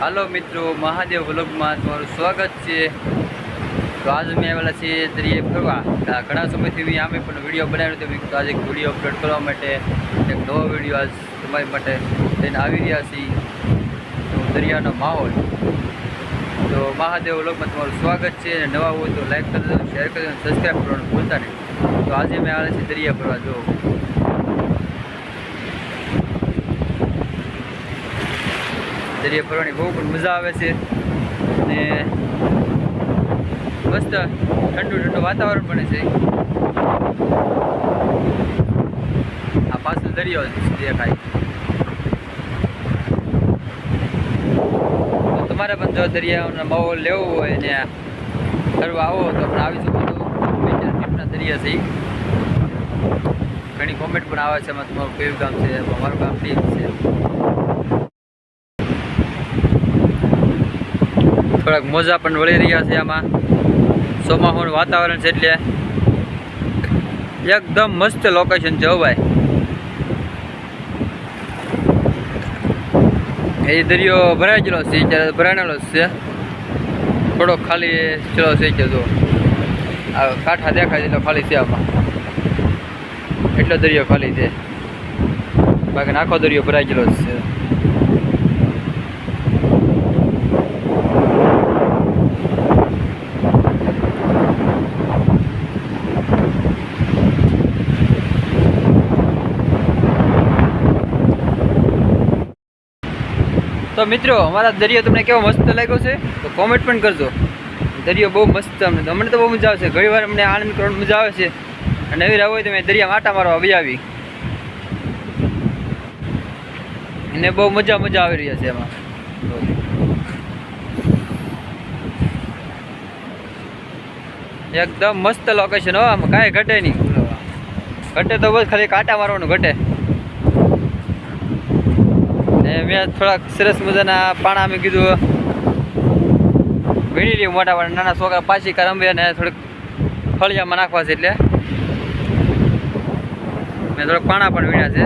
હાલો મિત્રો, મહાદેવ વ્લોગમાં તમારું સ્વાગત છે. તો આજ અમે આવેલા છીએ દરિયે ફરવા. ઘણા સમયથી મેં આમે પણ વીડિયો બનાવ્યો તો આજે એક વીડિયો અપલોડ કરવા માટે, એક નવો વીડિયો આજ તમારી માટે લઈને આવી રહ્યા છીએ. તો દરિયાનો માહોલ. તો મહાદેવ વ્લોગમાં તમારું સ્વાગત છે. અને નવા હોય તો લાઈક કરી દો શેર કરી દો સબસ્ક્રાઈબ કરવાનું ભૂલતા નહીં. તો આજે અમે આવેલા છીએ દરિયા ફરવા. જો દરિયા ફરવાની બહુ પણ મજા આવે છે. અને મસ્ત ઠંડુ ઠંડુ વાતાવરણ પણ છે. આ પાછળ દરિયો દેખાય. તમારે પણ જો દરિયાનો માહોલ લેવો હોય ને ફરવા આવો તો પણ આવી શકો દરિયા છે ઘણી કોમેન્ટ પણ આવે છે તમારું કયું ગામ છે અમારું ગામ ટીપ છે. થોડાક મોજા પણ વળી રહ્યા છે આમાં. ચોમાસાનું વાતાવરણ છે એટલે એકદમ મસ્ત લોકેશન છે ભાઈ. એ દરિયો ભરાઈ ગયેલો છે ત્યારે ભરાણેલો છે. થોડોક ખાલી ચલો છે કે જો. આ કાંઠા દેખાય છે એટલો ખાલી છે આમાં. એટલો દરિયો ખાલી છે. બાકી આખો દરિયો ભરાઈ ગયેલો છે. તો મિત્રો, અમારા દરિયો તમને કેવો મસ્ત લાગ્યો છે? તો કોમેન્ટ પણ કરજો. દરિયો બહુ મસ્ત અમને. અમને તો બહુ મજા આવે છે ઘણી વાર અમને આનંદ કરવાની મજા આવે છે. અને એવી તો મેં દરિયા આટા મારવા બી આવી. એને બહુ મજા મજા આવી રહ્યા છે એમાં. એકદમ મસ્ત લોકેશન હો. આમાં કાંઈ ઘટે નહીં. ઘટે તો બસ ખાલી કાંટા મારવાનું ઘટે. મેં થોડાક સરસ મજાના પાણા મેં કીધું, વીણી લઈએ મોટા પણ નાના છોકરા પાછી રમે ને થોડીક ફળિયામાં નાખવા છે એટલે. મેં થોડાક પાણા પણ વીણ્યા છે.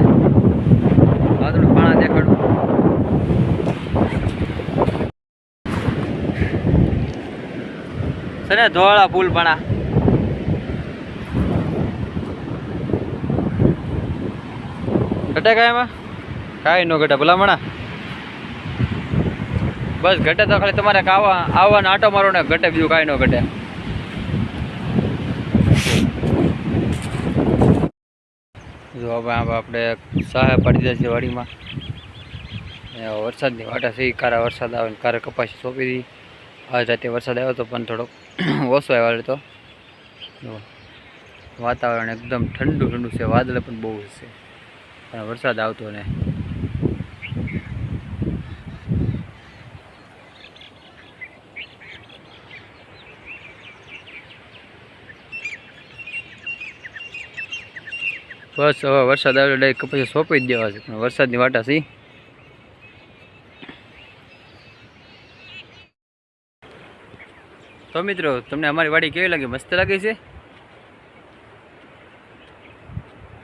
હવે થોડુંક પાણા દેખાડું. છે ને, ધોળા ફૂલ પાણા. ઘટે કાંઈ એમાં? કાંઈ ન ઘટે. ભલામણા. બસ ઘટે તો ખાલી તમારે આવા આવવાનો આટો મારો ને ઘટે, બીજું કાંઈ ન ઘટે. જો હવે આપણે સહાય પાડી દે છે વાડીમાં. વરસાદની વાટા છે કારા વરસાદ આવે ને કારે કપાસી સોંપી દી. આજ રાતે વરસાદ આવ્યો હતો પણ થોડોક ઓછો આવ્યો હતો વાતાવરણ એકદમ ઠંડુ ઠંડુ છે, વાદળ પણ બહુ છે. પણ વરસાદ આવતો ને બસ હવે વરસાદ આવ્યો ડાયરેક્ટ પછી સોંપી જ દેવા છે. પણ વરસાદની વાટા સી. તો મિત્રો, તમને અમારી વાડી કેવી લાગી? મસ્ત લાગે છે?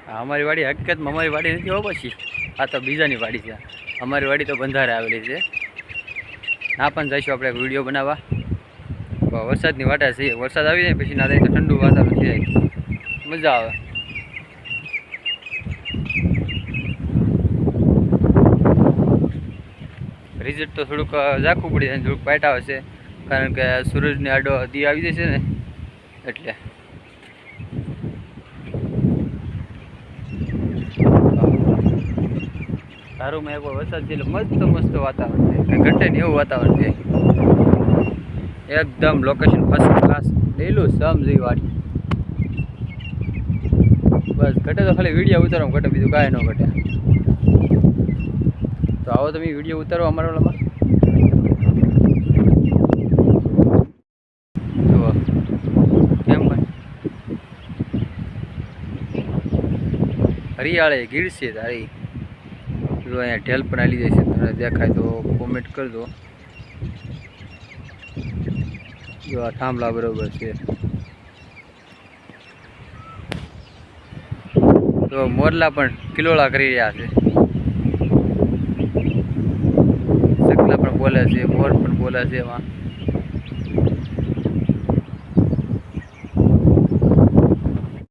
અમારી વાડી હકીકતમાં અમારી વાડી નથી હો પછી. આ તો બીજાની વાડી છે. અમારી વાડી તો બંધારે આવેલી છે. ના પણ જઈશું આપણે વીડિયો બનાવવા. વરસાદની વાટા છે વરસાદ આવી જાય પછી ના થાય તો ઠંડુ વાતાવરણ થઈ જાય. મજા આવે. રિઝલ્ટ તો થોડુંક ઝાખું પડી જાય થોડુંક પાઇટ આવે છે. કારણ કે સૂરજની આડો દી આવી જશે ને, એટલે. સારું મેં એકવાર વરસાદ છે મસ્ત મસ્ત વાતાવરણ છે. ઘટે ને એવું વાતાવરણ છે. એકદમ લોકેશન ફર્સ્ટ ક્લાસ ડેલું સમ જેવી વાડી. બસ, ઘટે તો ખાલી વીડિયો ઉતારો ઘટે, બીજું કાંઈ ન ઘટે. તો આવો તમે વીડિયો ઉતારો અમારા ઓલામાં જુઓ, કેમ હરિયાળે ગીર છે તારી. જો અહીંયા ઢેલ પણ આવી જાય છે તમને દેખાય તો કોમેન્ટ કરજો જો આ થાંભલા બરોબર છે. તો મોરલા પણ કિલોળા કરી રહ્યા છે સકલા પણ બોલે છે મોર પણ બોલે છે એમાં.